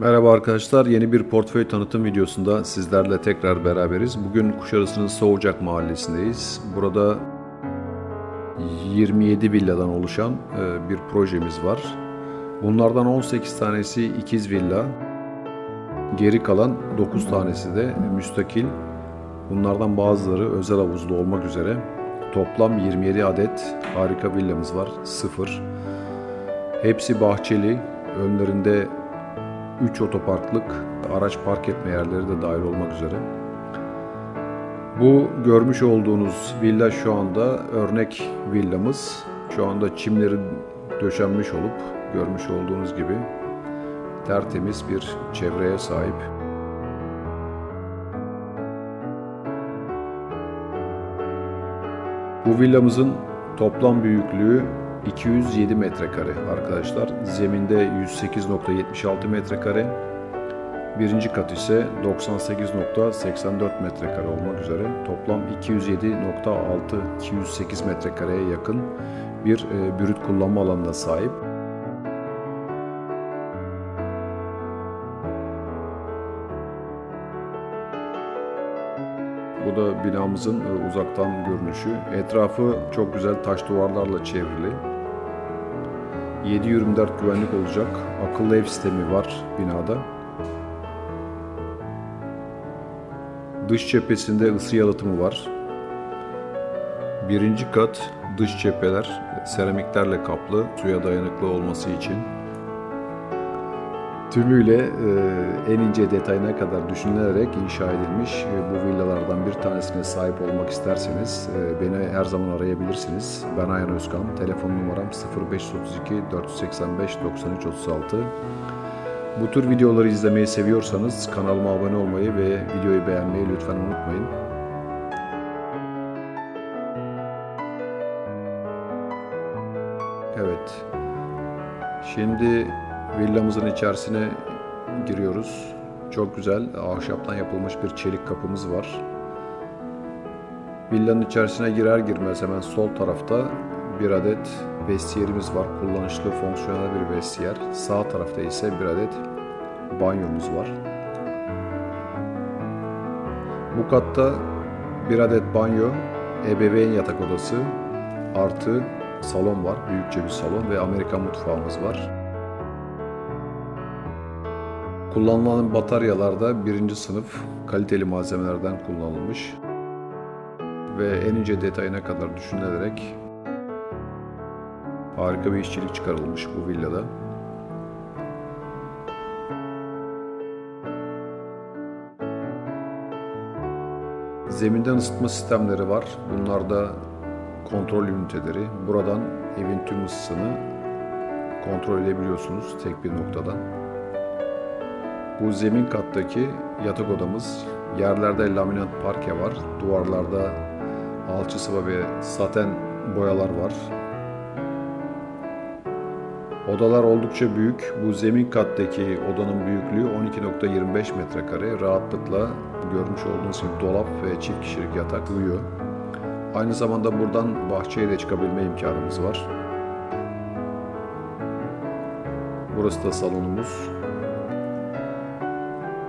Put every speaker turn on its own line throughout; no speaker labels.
Merhaba arkadaşlar, yeni bir portföy tanıtım videosunda sizlerle tekrar beraberiz. Bugün Kuşadası'nın Soğucak mahallesindeyiz. Burada 27 villadan oluşan e, bir projemiz var. Bunlardan 18 tanesi ikiz villa, geri kalan 9 tanesi de müstakil. Bunlardan bazıları özel havuzlu olmak üzere toplam 27 adet harika villamız var, sıfır. Hepsi bahçeli, önlerinde 3 otoparklık araç park etme yerleri de dahil olmak üzere. Bu görmüş olduğunuz villa şu anda örnek villamız. Şu anda çimleri döşenmiş olup görmüş olduğunuz gibi tertemiz bir çevreye sahip. Bu villamızın toplam büyüklüğü 207 metrekare arkadaşlar. Zeminde 108.76 metrekare. Birinci kat ise 98.84 metrekare olmak üzere toplam 207.6-208 metrekareye yakın bir e, brüt kullanma alanına sahip. Bu da binamızın e, uzaktan görünüşü. Etrafı çok güzel taş duvarlarla çevrili. 7-24 güvenlik olacak. Akıllı ev sistemi var binada. Dış cephesinde ısı yalıtımı var. Birinci kat dış cepheler seramiklerle kaplı suya dayanıklı olması için. Tümüyle e, en ince detayına kadar düşünülerek inşa edilmiş e, bu villalardan bir tanesine sahip olmak isterseniz e, beni her zaman arayabilirsiniz. Ben Ayhan Özkan. Telefon numaram 0532 485 93 36. Bu tür videoları izlemeyi seviyorsanız kanalıma abone olmayı ve videoyu beğenmeyi lütfen unutmayın. Evet. Şimdi villamızın içerisine giriyoruz. Çok güzel ahşaptan yapılmış bir çelik kapımız var. Villanın içerisine girer girmez hemen sol tarafta bir adet vestiyerimiz var. Kullanışlı, fonksiyonel bir vestiyer. Sağ tarafta ise bir adet banyomuz var. Bu katta bir adet banyo, ebeveyn yatak odası artı salon var. Büyükçe bir salon ve Amerikan mutfağımız var. Kullanılan bataryalar da birinci sınıf kaliteli malzemelerden kullanılmış ve en ince detayına kadar düşünülerek harika bir işçilik çıkarılmış bu villada. Zeminden ısıtma sistemleri var. Bunlar da kontrol üniteleri. Buradan evin tüm ısısını kontrol edebiliyorsunuz tek bir noktadan. Bu zemin kattaki yatak odamız. Yerlerde laminat parke var. Duvarlarda alçı sıva ve saten boyalar var. Odalar oldukça büyük. Bu zemin kattaki odanın büyüklüğü 12.25 metrekare. Rahatlıkla görmüş olduğunuz gibi dolap ve çift kişilik yatak uyuyor. Aynı zamanda buradan bahçeye de çıkabilme imkanımız var. Burası da salonumuz.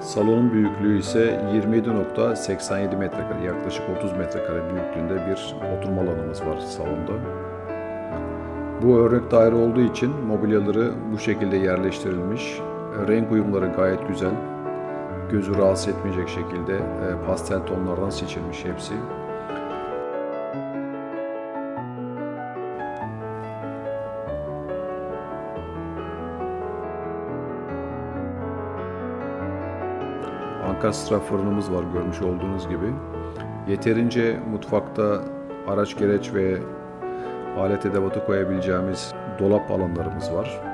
Salonun büyüklüğü ise 27.87 metrekare, yaklaşık 30 metrekare büyüklüğünde bir oturma alanımız var salonda. Bu örnek daire olduğu için mobilyaları bu şekilde yerleştirilmiş. Renk uyumları gayet güzel. Gözü rahatsız etmeyecek şekilde e, pastel tonlardan seçilmiş hepsi. Ankastra fırınımız var görmüş olduğunuz gibi. Yeterince mutfakta araç gereç ve alet edevatı koyabileceğimiz dolap alanlarımız var.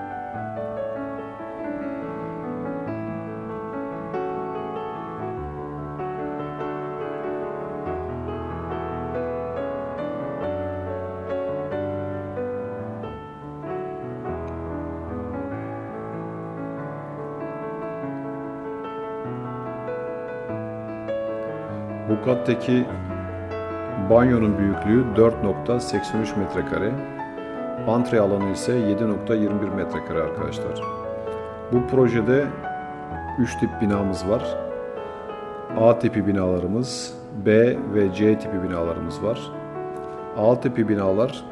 Bu kattaki banyonun büyüklüğü 4.83 metrekare. Antre alanı ise 7.21 metrekare arkadaşlar. Bu projede 3 tip binamız var. A tipi binalarımız, B ve C tipi binalarımız var. A tipi binalar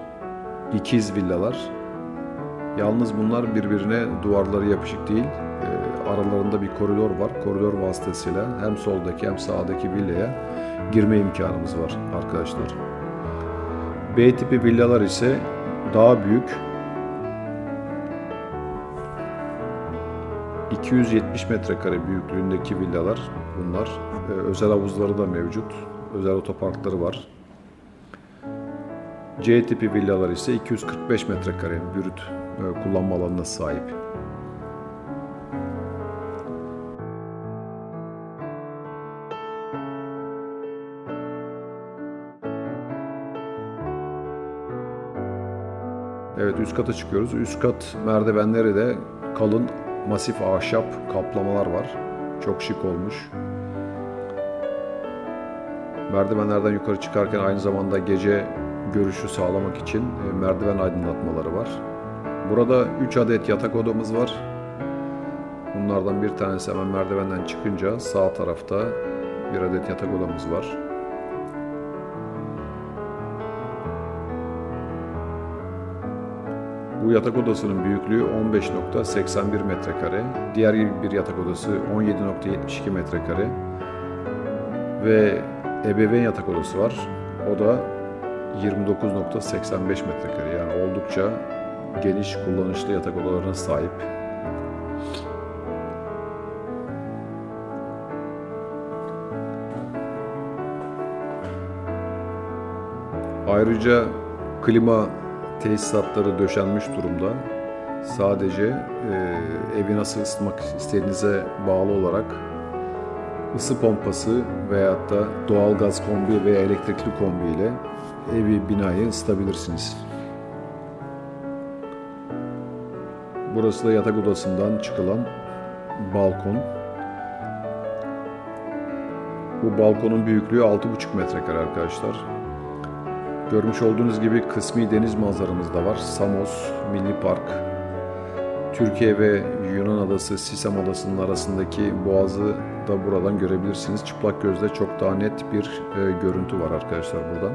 ikiz villalar. Yalnız bunlar birbirine duvarları yapışık değil. Aralarında bir koridor var. Koridor vasıtasıyla hem soldaki hem sağdaki villaya girme imkanımız var arkadaşlar. B tipi villalar ise daha büyük. 270 metrekare büyüklüğündeki villalar bunlar. Ee, özel havuzları da mevcut. Özel otoparkları var. C tipi villalar ise 245 metrekare bürüt e, kullanma alanına sahip. Üst kata çıkıyoruz. Üst kat merdivenleri de kalın masif ahşap kaplamalar var. Çok şık olmuş. Merdivenlerden yukarı çıkarken aynı zamanda gece görüşü sağlamak için e, merdiven aydınlatmaları var. Burada 3 adet yatak odamız var. Bunlardan bir tanesi hemen merdivenden çıkınca sağ tarafta bir adet yatak odamız var. Bu yatak odasının büyüklüğü 15.81 metrekare. Diğer bir yatak odası 17.72 metrekare. Ve ebeveyn yatak odası var. O da 29.85 metrekare. Yani oldukça geniş kullanışlı yatak odalarına sahip. Ayrıca klima tesisatları döşenmiş durumda. Sadece e, evi nasıl ısıtmak istediğinize bağlı olarak ısı pompası veyahut da doğal gaz kombi veya elektrikli kombi ile evi, binayı ısıtabilirsiniz. Burası da yatak odasından çıkılan balkon. Bu balkonun büyüklüğü 6,5 metrekare arkadaşlar. Görmüş olduğunuz gibi kısmi deniz manzaramız da var. Samos Milli Park. Türkiye ve Yunan adası Sisam adasının arasındaki boğazı da buradan görebilirsiniz. Çıplak gözle çok daha net bir e, görüntü var arkadaşlar buradan.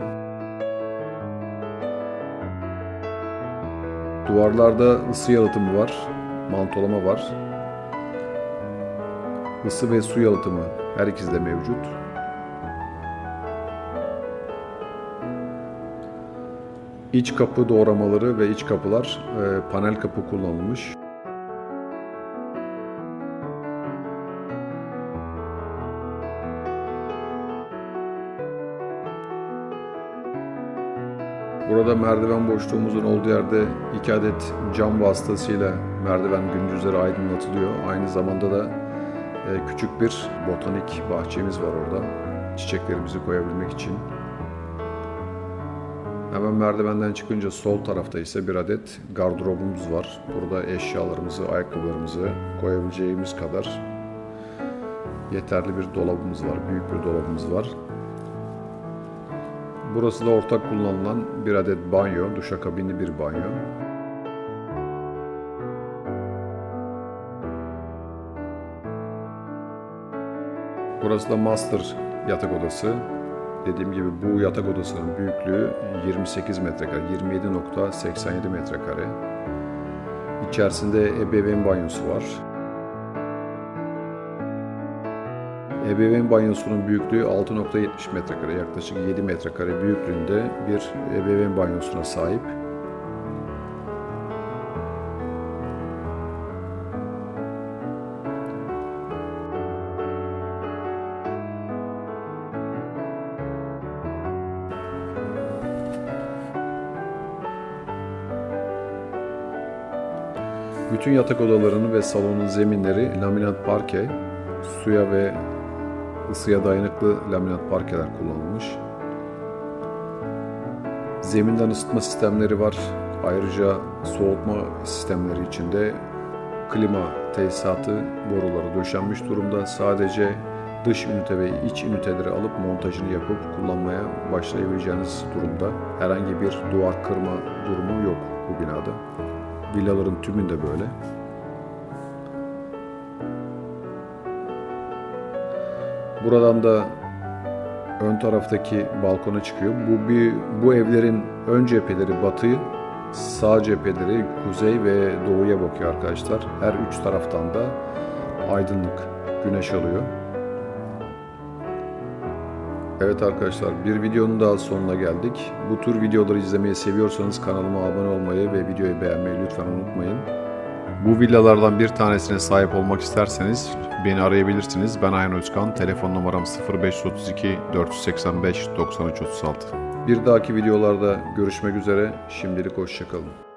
Duvarlarda ısı yalıtımı var, mantolama var. Isı ve su yalıtımı her ikisi de mevcut. İç kapı doğramaları ve iç kapılar e, panel kapı kullanılmış. Burada merdiven boşluğumuzun olduğu yerde iki adet cam vasıtasıyla merdiven gündüzleri aydınlatılıyor. Aynı zamanda da e, küçük bir botanik bahçemiz var orada. Çiçeklerimizi koyabilmek için. Hemen merdivenden çıkınca sol tarafta ise bir adet gardırobumuz var. Burada eşyalarımızı, ayakkabılarımızı koyabileceğimiz kadar yeterli bir dolabımız var. Büyük bir dolabımız var. Burası da ortak kullanılan bir adet banyo, duşakabinli bir banyo. Burası da master yatak odası. Dediğim gibi bu yatak odasının büyüklüğü 28 metrekare, 27.87 metrekare. İçerisinde ebeveyn banyosu var. Ebeveyn banyosunun büyüklüğü 6.70 metrekare, yaklaşık 7 metrekare büyüklüğünde bir ebeveyn banyosuna sahip. Bütün yatak odalarının ve salonun zeminleri laminat parke, suya ve ısıya dayanıklı laminat parkeler kullanılmış. Zeminden ısıtma sistemleri var. Ayrıca soğutma sistemleri içinde klima tesisatı boruları döşenmiş durumda. Sadece dış ünite ve iç üniteleri alıp montajını yapıp kullanmaya başlayabileceğiniz durumda. Herhangi bir duvar kırma durumu yok bu binada. Villaların tümünde böyle. Buradan da ön taraftaki balkona çıkıyor. Bu bir bu evlerin ön cepheleri batıyı, sağ cepheleri kuzey ve doğuya bakıyor arkadaşlar. Her üç taraftan da aydınlık güneş alıyor. Evet arkadaşlar bir videonun daha sonuna geldik. Bu tür videoları izlemeyi seviyorsanız kanalıma abone olmayı ve videoyu beğenmeyi lütfen unutmayın. Bu villalardan bir tanesine sahip olmak isterseniz beni arayabilirsiniz. Ben Ayhan Özkan. Telefon numaram 0532 485 9336. Bir dahaki videolarda görüşmek üzere. Şimdilik hoşçakalın.